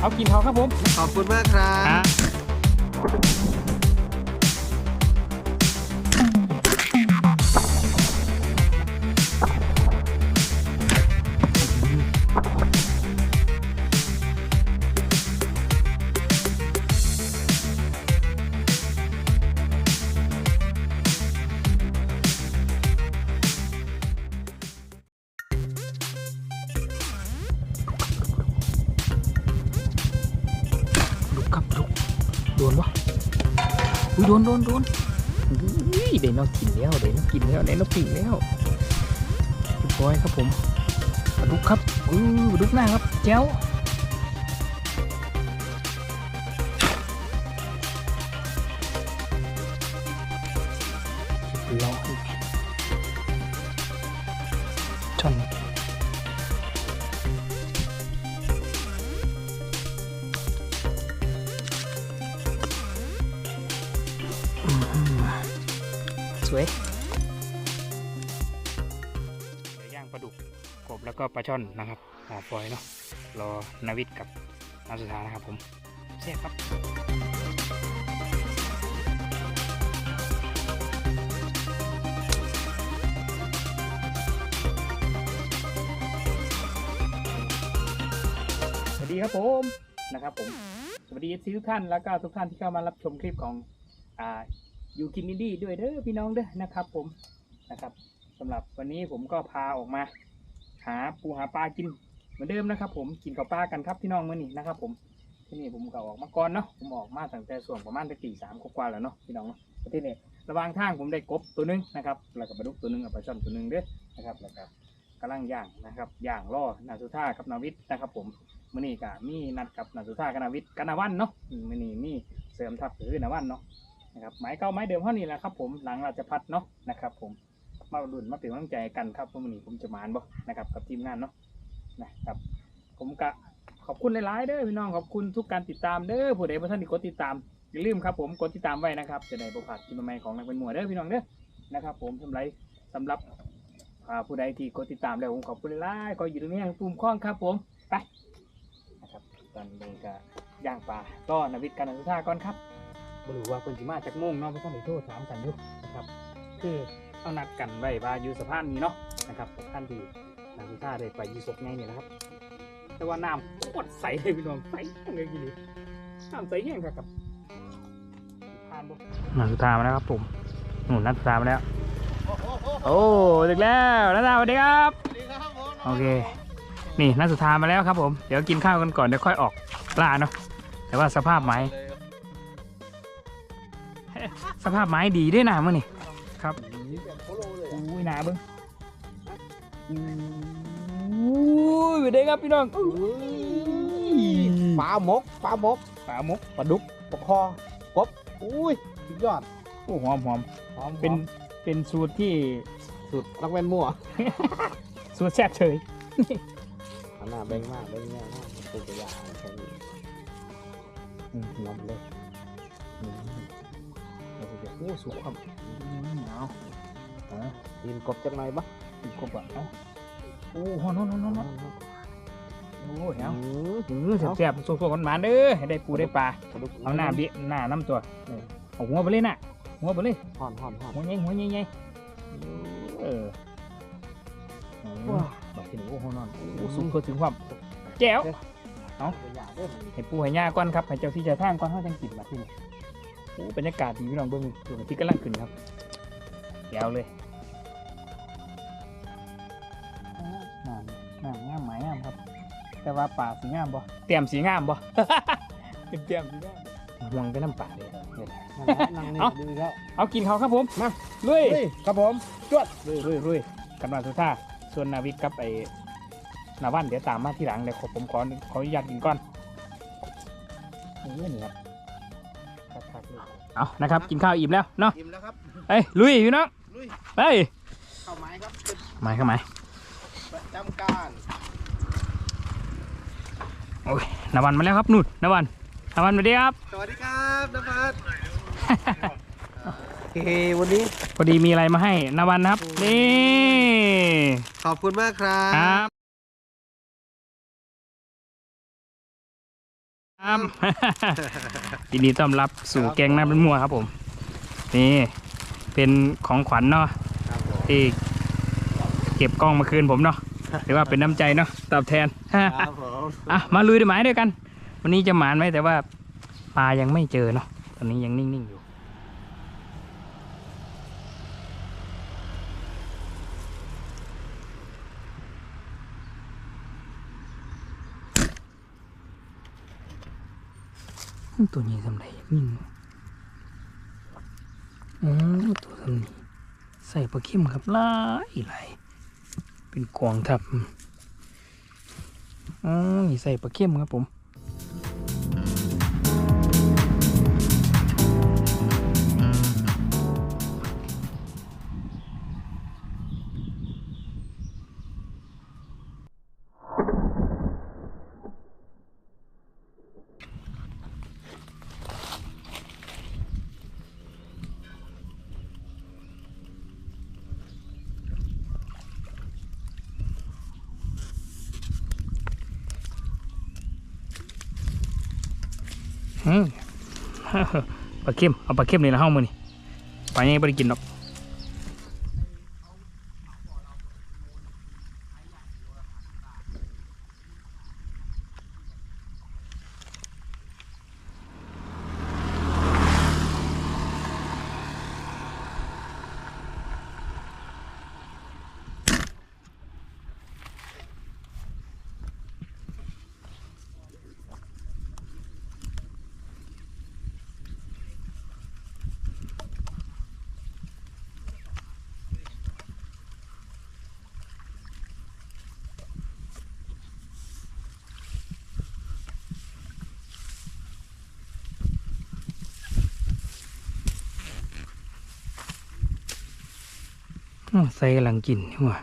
เอากินเขาครับผม ขอบคุณมากครับ โดนปะอุ้ยโดนโดนโดนอุ้ยเดี๋ยวน้องกินแล้วเดี๋ยวน้องกินแล้วเดี๋ยวน้องปิ่งแล้วเรียบร้อยครับผมปลาดุกครับอือปลาดุกหน้าครับแจ้ว สวยย่างปลาดุกกบแล้วก็ปลาช่อนนะครับหอฟอยเนาะรอนาวิทกับน้ำสุดท้ายนะครับผมเสียครับสวัสดีครับผมนะครับผมสวัสดีทุกท่านแล้วก็ทุกท่านที่เข้ามารับชมคลิปของอ่า อยู่กินอินดี้ด้วยเด้อพี่น้องเด้อนะครับ ผมนะครับสำหรับวันนี้ผมก็พาออกมา หาปูหาปลากินเหมือนเดิมนะครับ ผมกินกับปลากันครับพี่น้องเมื่อนี้นะครับ ผมที่นี่ผมก็ออกมาก่อนเนาะผมออกมาตั้งแต่ส่วนประมาณตะกี่สามกว่าแล้วเนาะพี่น้องเนาะที่นี่ระหว่างทางผมได้กบตัวหนึงนะครับแล้วก็ปลาดุกตัวหนึงกับปลาช่อนตัวหนึงเด้อนะครับแล้วก็กำลังย่างนะครับย่างล่อนาสุธากับนาวิทนะครับ ผมมื่อนี้ก็มีนัดกับนาสุธากับนาวิทกับนาวันเนาะอืมมื่อนี้มีเสริมทัพก็คือนาวันเนาะ นะครับไม้เก่าไม้เดิมเท่านี้แหละครับ ผมหลังเราชพัฒเนาะนะครับผมมาดุนมาเป็นกำลังใจกันครับเพราะวันนี้ผมจะมานบ่นะครับกับทีมงานเนาะนะครับ ผมกะขอบคุณหลายๆเด้อพี่น้องขอบคุณทุกการติดตามเด้อผู้ใดบ่ท่านที่กดติดตามอย่าลืมครับผมกดติดตามไว้นะครับจะได้บ่พลาดคลิปใหม่ของนักเป็นหมวยเด้อพี่น้องเด้อนะครับ ผมสำหรับสำหรับผู้ใดที่กดติดตามแล้วผมขอบคุณหลายๆก็อยู่ตรงนี้อย่างปุ่มข้องครับ ผมไปนะครับตอนนี้ก็ย่างปลาก็นวิทย์การนุท่าก่อนครับ บรู้ว่าคนสิมาจากโมุ่งเนาะไม่ต้องไปโทษถามกันอยู่นะครับ คือเอานัดกันไว้ว่าอยู่สะพานนี้เนาะนะครับสะพานที่นางสุธาได้ไปยีสกไงเนี่ยนะครับ แต่ว่าน้ำโคตรใสเลยพี่น้องใสเลยกี่นี้น้ำใสแห้งครับครับผ่านบ่นางสุธามาแล้วครับผมหนุนนักสุธามาแล้วโอ้ถึงแล้วนักสุธาสวัสดีครับสวัสดีครับผมโอเคนี่นักสุธามาแล้วครับผมเดี๋ยวกินข้าวกันก่อนเดี๋ยวค่อยออกล่าเนาะแต่ว่าสภาพไม้ สภาพไม้ดีด้วยนะมื่อนี่ครับอุ้ยหนาเบิ้งอุ้ยไปเด้ครับพี่น้องอุ้ยปลาหมกปลาหมกปลาหมกปลาดุกปลาคอกบอุ้ยสุดยอดโอ้หอมหอมหอมเป็นเป็นสูตรที่สุดรักแว่นมั่วสูตรแซ่บเฉยอันน่าเบ่งมากเบ่งแน่มากปลูกกระยาแค่นี้อืมงอมเลยอืมโอ้สุกครับอืมเอาเอากินกบจังไรบ้างอีกครบอะเอาโอ้หอนหอนหอนหอนหอนโอ้ยเอาอือแซ่บๆสุกๆหวานๆเด้อให้ได้ปูได้ปลาปลาดุกเอาหน้าเบี้ยหน้าน้ำตัวนี่เอาหัวไปเลยน่ะหัวไปเลยห่อนห่อนห่อนหัวใหญ่หัวใหญ่ใหญ่เออว้าบอกที่นี่โอ้โหนอนโอ้สูงเขาถึงความแจ๋วเอากระยาเด้อให้ปูให้ย่าก่อนครับให้เจ้าที่เจะท่างก่อนเขาจังกินมาที่นี่โอ้ บรรยากาศดีพี่น้องเบิ้งดวงอาทิตย์กำลังขึ้นครับแจ๋วเลยน้ำน้ำงามหมายงามครับ แต่ว่าป่าสีงามบ่เตรียมสีงามบ่เป็นเตรียมสีงามห่วงไปน้ำป่าเลยเนี่ยนั่งนี่เอ้าดูแล้วเอากินเขาครับผมมาลุยเฮ้ยครับผมลุยลุยลุยกันมาสุดท่าส่วนนาวิทย์กับไอ้นาวันเดี๋ยวตามมาที่หลังเดี๋ยวขอผมขอขออนุญาตกินก่อนนี่ เลยเอานะครับกินข้าวอิ่มแล้วเนาะอิ่มแล้วครับเอ้ยลุยพี่น้องลุยเฮ้ยเข้าไม้ครับเป็นมาเข้ามาประจำการนาวันมาแล้วครับนุ่นนาวันนาวันสวัสดีครับสวัสดีครับนภัสเฮ้วันนี้พอดีมีอะไรมาให้นาวันนะครับนี่ขอบคุณมากครัครับ ครับยินดีต้อนรับสู่แกงน้ำเป็นมัวครับผม นี่เป็นของขวัญเนาะครับผมที่เก็บกล้องมาคืนผมเนาะหรือว่าเป็นน้ำใจเนาะตอบแทนครับผมอะมาลุยด้วยหมายด้วยกัน วันนี้จะหมานไหมแต่ว่าปลายังไม่เจอเนาะตอนนี้ยังนิ่งๆอยู่ ตัวนี้ทำไรนิ่งอ๋อตัวทำนี้ใส่ปลาเข้มครับหลายหลายเป็นกองทับอ๋อนี่ใส่ปลาเข้มครับผม ปลาเข้มเอาปลาเข้มนี่นะห้องมือนี่ปลายังไม่ได้กินหรอก ใส่กำลังกินนี่หว่า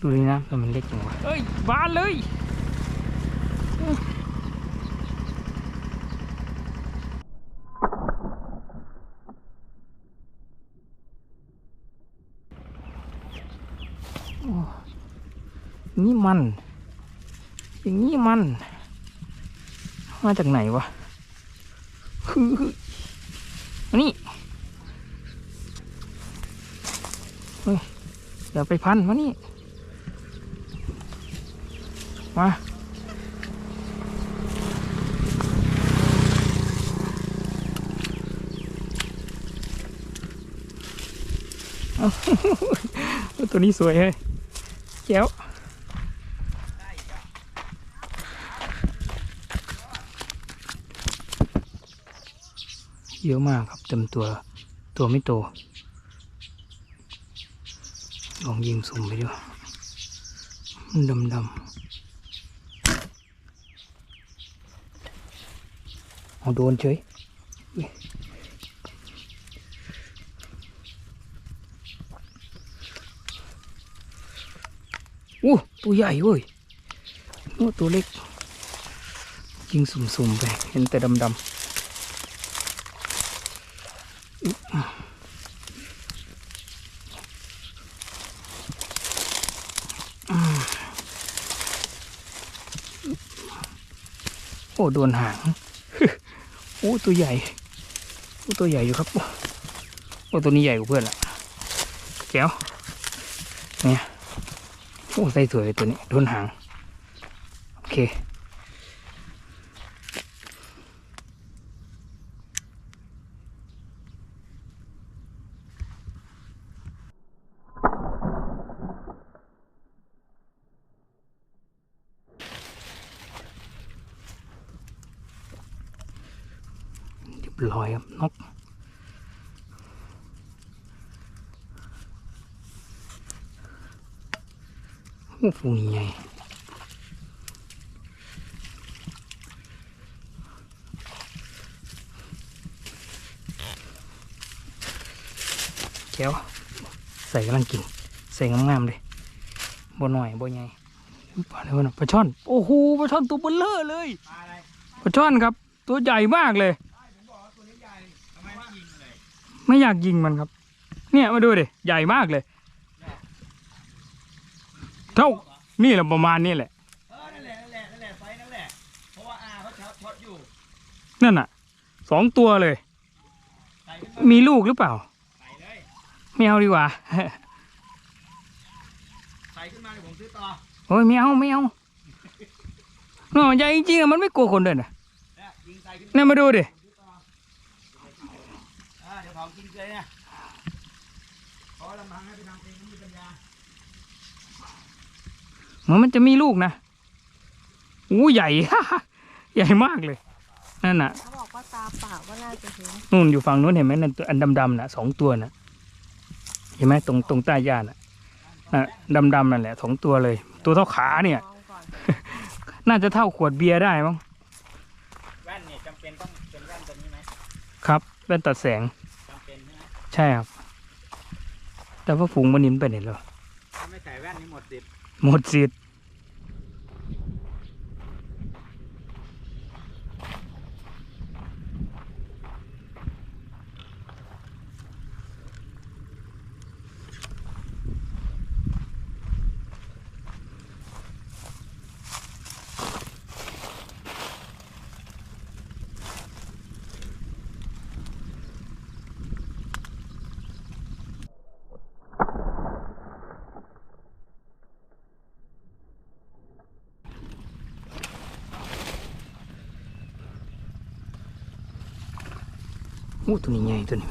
ดูนี่นะแต่มันเล็กจังวะเอ้ยบานเลยโอ้นี่มัน อย่างนี้มัน มาจากไหนวะคืออัน นี้อย่าไปพันมานี่มาเอาตัวนี้สวยเลยแจ๋วเยอะมากครับเต็มตัวตัวไม่โต ลองยิงสุ่มไปดูมันดำดำเอาโดนเฉยอู้ตัวใหญ่เว้ยโอ้ตัวเล็ก ยิงสุ่มๆไป เห็นแต่ดำด โอ้โดนหางโอ้ตัวใหญ่โอ้ตัวใหญ่อยู่ครับโอ้ตัวนี้ใหญ่กว่าเพื่อนละแก้วเนี่ยโอ้ใส่สวยเลยตัวนี้โดนหางโอเค บร้อยครับนกโอ้ฟูนใหญ่แก้วใส่กำลังกิน ใส่งามๆเลยบ่หน่อยบ่ใหญ่ปลาอะไรวะนะปลาช่อน โอ้โหปลาช่อนตัวเบลเลอร์เลยปลาช่อนครับ ตัวใหญ่มากเลย ไม่อยากยิงมันครับ เนี่ยมาดูดิใหญ่มากเลย เท่านี่แหละประมาณนี้แหละเออนั่นแหละนั่นแหละนั่นแหละไซส์นั่นแหละผมนั่นน่ะสองตัวเลย ใส่ขึ้นมามีลูกหรือเปล่า ใส่เลยไม่เอาดีกว่า ใส่ขึ้นมาเดี๋ยวผมซื้อต่อโอ้ยไม่เอาไม่เอาเนาะใหญ่จริงๆอะมันไม่กลัวคนเดินอะเนี่ยยิงใส่ขึ้นมา เนี่ยมาดูดิ ซื้อต่ออ่าเดี๋ยวของกินเลยนะขอลำพังให้ไปทำเองไม่มีปัญญาเหมือนมันจะมีลูกนะอู้ใหญ่ ใหญ่มากเลย นั่นน่ะเขาบอกว่าตาเปล่าก็น่าจะเห็นนู่นอยู่ฝั่งนู้นเห็นไหมนั่นตัวอันดำๆน่ะสองตัวน่ะ เห็นไหมตรงตรงใต้ย่าน่ะน่ะดำๆนั่นแหละสองตัวเลย ตัวเท่าขาเนี่ย มองก่อน น่าจะเท่าขวดเบียร์ได้มั้งแว่นเนี่ยจำเป็นต้องเป็นแว่นตัวนี้ไหมครับแว่นตัดแสงจำเป็น ใช่ไหมใช่ครับ แต่ว่าฝูงมันนินไปไหนแล้วถ้าไม่ใส่แว่นนี่หมดสิทธิ์หมดสิทธิ์ อู้ตัวนี้ใหญ่ตัวนี้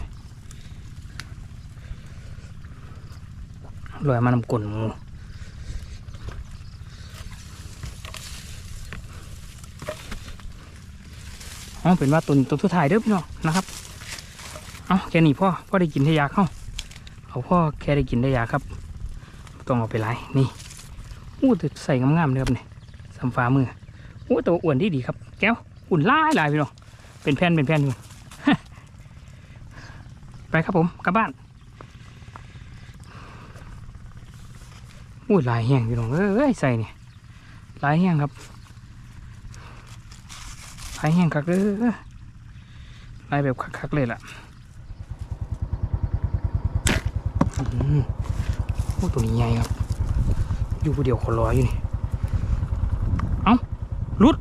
ลอยมานำกลนหมูอ๋อเป็นว่าตัวนี้ตัวสุดท้ายเด้อพี่น้องนะครับเอาแค่นี้พ่อพ่อได้กินได้ยาเข้าเอาพ่อแค่ได้กินได้ยาครับต้องเอาไปไล่นี่อู้ตัวใส่งามๆเลยครับเนี่ยสัมฟ้ามืออู้ตัวอ้วนดีดีครับ แก้วอุ่นล่ายลายพี่น้องเป็นแผ่นเป็นแผ่นอยู่ ไปครับผมกลับบ้านอุ้ยลายแห้งพี่น้องเอ้ยใส่เนี่ยลายแห้งครับลายแห้งคักเด้อลายแบบคักๆเลยล่ะอื้อหือโอ้ตัวนี้ใหญ่ครับ อยู่ผู้เดียวขอรออยู่นี่เอาลุด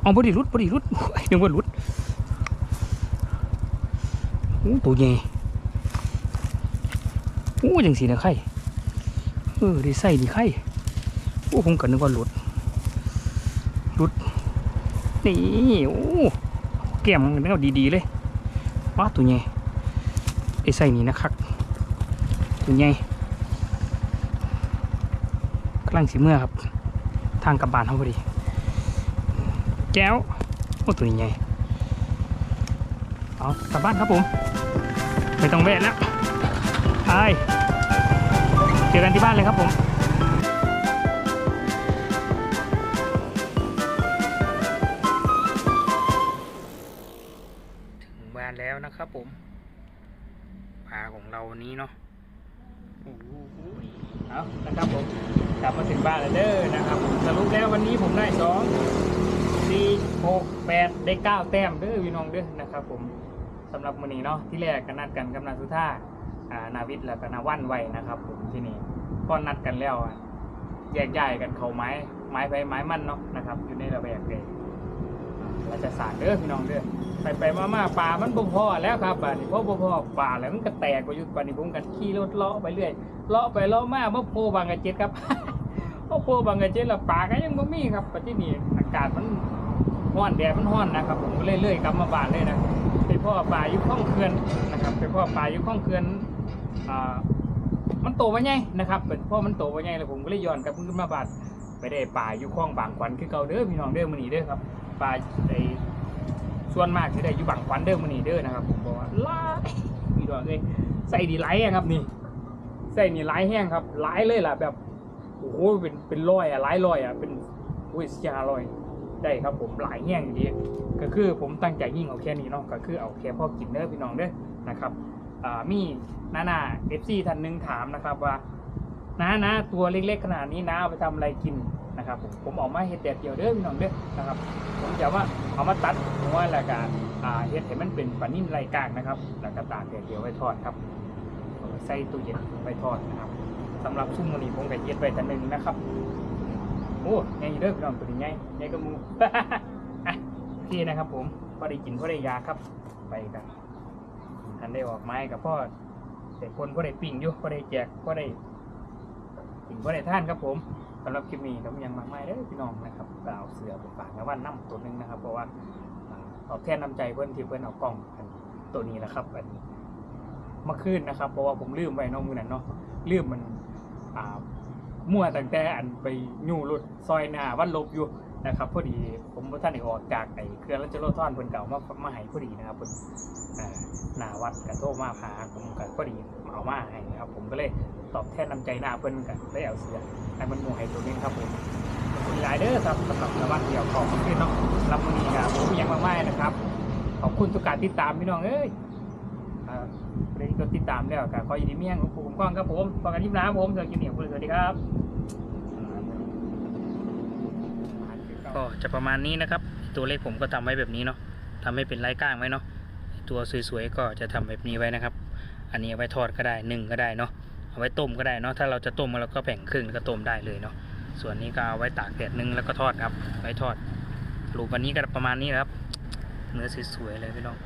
เอาบอดีลุดบอดีลุดโอ้ยนึกว่าลุด อ้ตัวใหญ่โอ้จังสีนะไข่เออได้ใส่ดีไข่โอ้ผมก็นึกว่าหลุดหลุดนี่โอ้แก้มมันก็ดีๆเลยว้าตัวใหญ่ได้ใส่นี่นะครับตัวใหญ่กำลังสีเมื่อครับ ทางกลับบ้านเขาพอดีแก้วโอ้ตัวใหญ่เอากลับบ้านครับผม ไม่ต้องแวะแล้วไปเจอกันที่บ้านเลยครับผมถึงบ้านแล้วนะครับผมปลาของเราวันนี้เนาะโอ้โหเอานะครับผมกลับมาถึงบ้านแล้วเด้อนะครับสรุปแล้ววันนี้ผมได้สองสี่หกแปดได้เก้าแต้มเด้อพี่น้องเด้อนะครับผม สำหรับมื้อนี้เนาะที่แรกก็นัดกันกับนาสุธาอ่านาวิทย์แล้วก็นาวันไว้นะครับผมที่นี่พอนัดกันแล้วอะแยกย้ายกันเขาไม้ไม้ไปไม้มันเนาะนะครับ อยู่ในระแวกเลยเราจะสาดเด้อพี่น้องเด้อไปไปมามาป่ามันบ่พอแล้วครับป่านี้พราะบ่พอป่าแล้วมันก็แตกไปอยู่ป่านี้ผมกันขี่รถเลาะไปเรื่อยเลาะไปเลาะมาเมื่อโพบางกระเจ็ดครับเมื่อโพบางกระเจ็ดแล้วป่าก็ยังบ่มีครับปัจจุบันอากาศมันร้อนแดดมันร้อนนะครับ ผมก็เลยเลื่อยกลับมาบ้านเลยนะ พ่อปลาอยู่ข้องเขื่อนนะครับไปพ่อปลาอยู่ข้องเขื่อนอ่ามันโตมาไงนะครับเป็นพ่อมันโตมาไงแล้วผมก็เลยย้อนกลับขึ้นมาบาดไปได้ปลาอยู่ข้องบางขวัญคือเก่าเด้อพี่น้องเด้อมื้อนี้เด้อครับปลาไอส่วนมากที่ได้อยู่บางขวัญเด้อมื้อนี้เด้อนะครับผมบอกว่าลาพี่น้องเอ้ยใส่ดีไลอะครับนี่ใส่นี่ไหลแห้งครับไหลเลยล่ะแบบโอ้โหเป็นเป็นร้อยอะหลายร้อยอะเป็นโอ้ยสี่ห้าร้อย ได้ครับผมหลายแห้งดีก็คือผมตั้งใจยิ่งเอาแค่นี้เนาะก็คือเอาแค่พอกินเด้อพี่น้องเด้อนะครับมีนานาเอฟซีท่านหนึ่งถามนะครับว่าน้านะตัวเล็กๆขนาดนี้นะเอาไปทำอะไรกินนะครับผมผมออกมาเห็ดแดดเดียวเด้อพี่น้องเด้อนะครับ ผมจะว่าเอามาตัดหัวแล้วก็อ่าเห็ดให้มันเป็นปลานิ่มไรกลางนะครับ แล้วก็ตากแดดเดียวไว้ทอดครับใส่ตู้เย็นไว้ทอดนะครับสำหรับชุ่มมันนี้ผมก็เย็ดไว้ท่านหนึ่งนะครับ โอ้ใหญ่อยู่เด้อพี่น้องตัวนี้ใหญ่ใหญ่ก็มูโอเคที่นะครับ ผมพอได้กินพอได้ยาครับ ไปกันทันได้ออกไม้กับพ่อแต่คนพอได้ปิ้งอยู่พอได้แจกพอได้กินพอได้ท่านครับ ผมสำหรับคลิปนี้ผมยังมากมายเด้อพี่น้องนะครับก็เอาเสือไปฝากนะว่าน้ำตัวหนึงนะครับ เพราะว่าตอบแทนน้ำใจเพื่อนที่เพื่อนเอากล้องอันตัวนี้แหละครับอันเมื่อคืนนะครับ เพราะว่าผมลืมไว้เนอกมือนั้นเนาะลืมมันอ่า มั่วตั้งแต่อันไปยู่รถซอยหน้าวันลบอยู่นะครับพอดีผมท่านได้ออกจากไอ้เครื่องรัชโลท่อนเพิ่นเก่ามามาให้พอดีนะครับเพิ่นอ่าหน้าวัดก็โทรมาหาผมก็พอดีเอามาให้นะครับผมก็เลยตอบแทนน้ำใจหน้าเพิ่นก็เลยเอาเสือให้มันมูให้ตัวนี้ครับผมคุณหลายเด้อครับสำหรับรางวัลเดี่ยวของพี่น้องรับมือนี้ครับผมยังมากๆนะครับ ขอบคุณทุกการติดตามพี่น้องเอ้ย เรื่องก็ติดตามแล้วก็ขอยินดีเมียงของผมก้องครับผมพอกันยิ้มน้าผมสวัสดีเหนียวสวัสดีครับก็จะประมาณนี้นะครับ ตัวเลขผมก็ทำไว้แบบนี้เนาะทำให้เป็นลายก้างไว้เนาะตัวสวยๆก็จะทำแบบนี้ไว้นะครับ อันนี้เอาไว้ทอดก็ได้นึ่งก็ได้เนาะเอาไว้ต้มก็ได้เนาะถ้าเราจะต้มเราก็แบ่งครึ่งแล้วก็ต้มได้เลยเนาะส่วนนี้ก็เอาไว้ตากแดดนึ่งแล้วก็ทอดครับไว้ทอดรูปวันนี้ก็ประมาณนี้ครับ เนื้อสวยๆเลยพี่น้อง